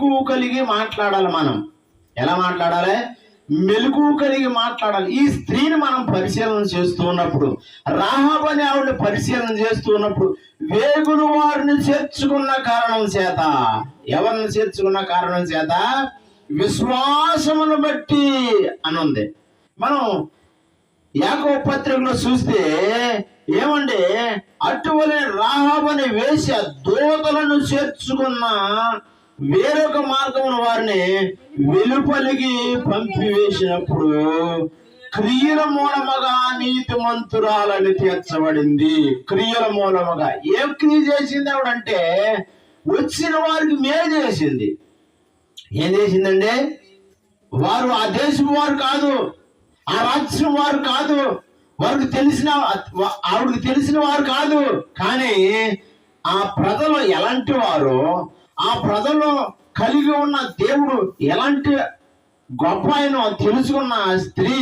మెలకు కలిగి మాట్లాడాలి మనం. ఎలా మాట్లాడాలి? మెలుకువ కలిగి మాట్లాడాలి. ఈ స్త్రీని మనం పరిశీలన చేస్తూ ఉన్నప్పుడు రాహబని అనే ఆవిడ పరిశీలన చేస్తూ ఉన్నప్పుడు వేగులు వారిని చేర్చుకున్న కారణం చేత ఎవరిని చేర్చుకున్న కారణం చేత? విశ్వాసమును బట్టి అని ఉంది మనం యాకో పత్రికలో చూస్తే ఏమంటే అటువలే రాహాబని వేసి దూతలను చేర్చుకున్న వేరొక మార్గమున వారిని వెలుపలికి పంపివేసినప్పుడు క్రియల మూలముగా నీతి మంతురాలని తీర్చబడింది. క్రియల మూలముగా ఏం క్రియ చేసింది ఆవిడంటే వచ్చిన వారికి మేలు చేసింది. ఏం చేసిందండి వారు ఆ దేశం వారు కాదు ఆ రాజ్యం వారు కాదు వారికి తెలిసిన ఆవిడకి తెలిసిన వారు కాదు. కానీ ఆ ప్రజలు ఎలాంటి వారు ఆ ప్రజలు కలిగి ఉన్న దేవుడు ఎలాంటి గొప్ప ఆయన తెలుసుకున్న స్త్రీ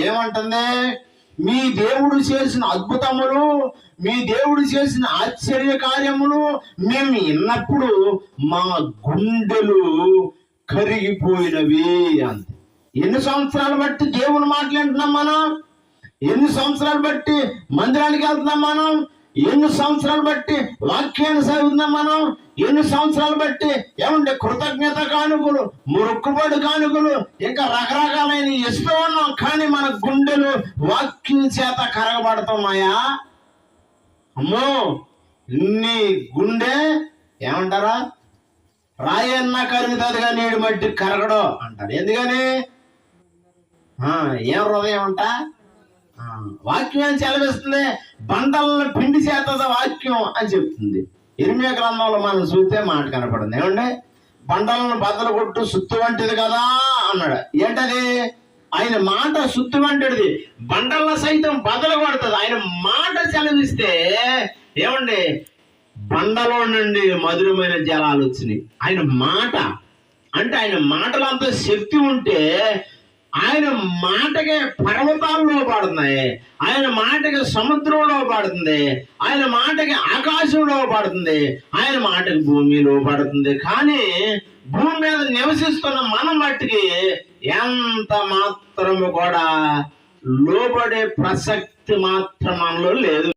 ఏమంటుంది? మీ దేవుడు చేసిన అద్భుతములు మీ దేవుడు చేసిన ఆశ్చర్య కార్యములు మేము విన్నప్పుడు మా గుండెలు కరిగిపోయినవి అంది. ఎన్ని సంవత్సరాలు బట్టి దేవుని మాట్లాడుతున్నాం మనం? ఎన్ని సంవత్సరాలు బట్టి మందిరానికి వెళ్తున్నాం మనం? ఎన్ని సంవత్సరాలు బట్టి వాక్యాన్ని చదువుతున్నాం మనం? ఎన్ని సంవత్సరాలు బట్టి? ఏమంటే కృతజ్ఞత కానుకలు మొక్కుబడి కానుకలు ఇంకా రకరకాలైన ఇస్తూ ఉన్నాం కానీ మన గుండెలు వాక్యం చేత కరగబడతామాయా అమ్మో నీ గుండె ఏమంటారా? రాయన్న కరుగుతుంది కానీ నీడు మట్టి కరగడం అంటారు. ఎందుకని? ఆ, ఏం హృదయం అంట? వాక్యం అని చదివిస్తుంది బండలను పిండి చేతద వాక్యం అని చెప్తుంది. ఇరిమియా గ్రంథంలో మనం చూస్తే మాట కనపడింది. ఏమండి? బండలను బద్దలు కొట్టు సుత్తు వంటిది కదా అన్నాడు. ఏంటది? ఆయన మాట సుత్తు వంటిది. బండలను సైతం బదలు కొడుతుంది. ఆయన మాట చదివిస్తే ఏమండి? బండలో నుండి మధురమైన జలాలు వచ్చినాయి. ఆయన మాట అంటే ఆయన మాటలు అంత శక్తి ఉంటే ఆయన మాటకి పర్వతాల్లో పాడుతున్నాయి. ఆయన మాటకి సముద్రంలో పాడుతుంది. ఆయన మాటకి ఆకాశంలో పాడుతుంది. ఆయన మాటకి భూమిలో పడుతుంది. కానీ భూమి మీద నివసిస్తున్న మన మట్టికి ఎంత మాత్రము కూడా లోబడే ప్రసక్తి మాత్రం మనలో లేదు.